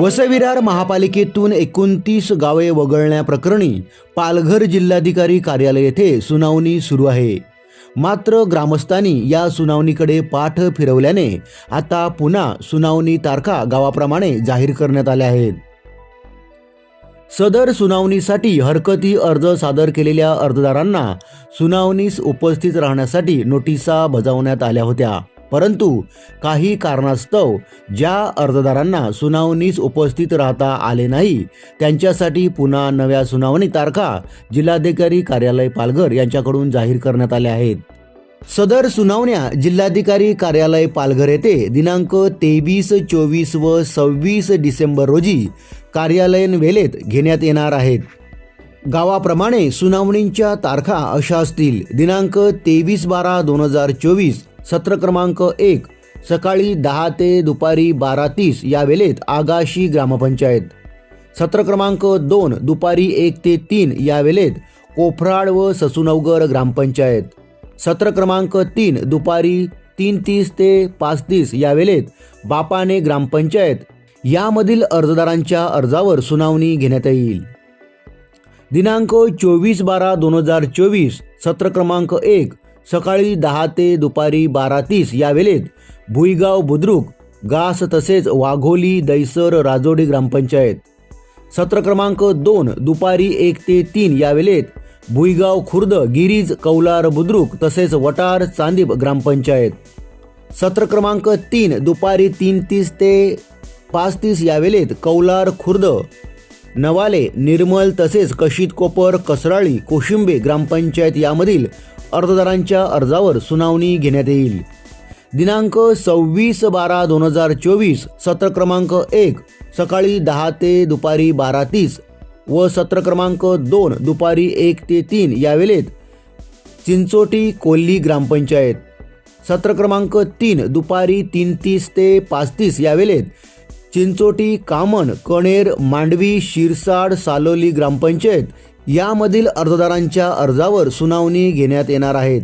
वसविरार महापालिकेतून एकोणतीस गावे वगळण्याप्रकरणी पालघर जिल्हाधिकारी कार्यालय येथे सुनावणी सुरू आहे. मात्र ग्रामस्थांनी या सुनावणीकडे पाठ फिरवल्याने आता पुन्हा सुनावणी तारखा गावाप्रमाणे जाहीर करण्यात आल्या आहेत. सदर सुनावणीसाठी हरकती अर्ज सादर केलेल्या अर्जदारांना सुनावणीस उपस्थित राहण्यासाठी नोटिसा बजावण्यात आल्या होत्या. परंतु काही कारणास्तव ज्या अर्जदारांना सुनावणीस उपस्थित राहता आले नाही त्यांच्यासाठी पुन्हा नव्या सुनावणी तारखा जिल्हाधिकारी कार्यालय पालघर यांच्याकडून जाहीर करण्यात आल्या आहेत. सदर सुनावण्या जिल्हाधिकारी कार्यालय पालघर येथे दिनांक तेवीस चोवीस व सव्वीस डिसेंबर रोजी कार्यालयीन वेळेत घेण्यात येणार आहेत. गावाप्रमाणे सुनावणींच्या तारखा अशा असतील. दिनांक तेवीस बारा दोन हजार चोवीस सत्र क्रमांक एक सकाळी दहा ते दुपारी बारा तीस या वेळेत आगाशी ग्रामपंचायत. सत्र क्रमांक दोन दुपारी एक ते तीन या वेळेत कोफराड व ससुनवगर ग्रामपंचायत. सत्र क्रमांक तीन दुपारी तीन तीस ते पाच तीस या वेळेत बापाने ग्रामपंचायत. यामधील अर्जदारांच्या अर्जावर सुनावणी घेण्यात येईल. दिनांक चोवीस बारा दोन हजार चोवीस सत्र क्रमांक एक सकाळी दहा ते दुपारी बारा तीस या वेळेत भुईगाव बुद्रुक गास तसेच वाघोली दैसर राजोडी ग्रामपंचायत. सत्र क्रमांक दोन दुपारी एक ते तीन या वेळेत भुईगाव खुर्द गिरीज कौलार बुद्रुक तसेच वटार चांदीप ग्रामपंचायत. सत्र क्रमांक तीन दुपारी तीन तीस ते पाच तीस या वेळेत कौलार खुर्द नवाले निर्मल तसेच कशीत कोपर कसराळी कोशिंबे ग्रामपंचायत यामधील अर्जदारांच्या अर्जावर सुनावणी घेण्यात येईल. दिनांक सव्वीस बारा दोन हजार चोवीस सत्र क्रमांक एक सकाळी दहा ते दुपारी बारा तीस व सत्र क्रमांक दोन दुपारी एक ते तीन यावेळेत चिंचोटी कोल्ही ग्रामपंचायत. सत्र क्रमांक तीन दुपारी तीन तीस ते पाच तीस यावेळेत चिंचोटी कामन कणेर मांडवी शिरसाड सालोली ग्रामपंचायत यामधील अर्जदारांच्या अर्जावर सुनावणी घेण्यात येणार आहेत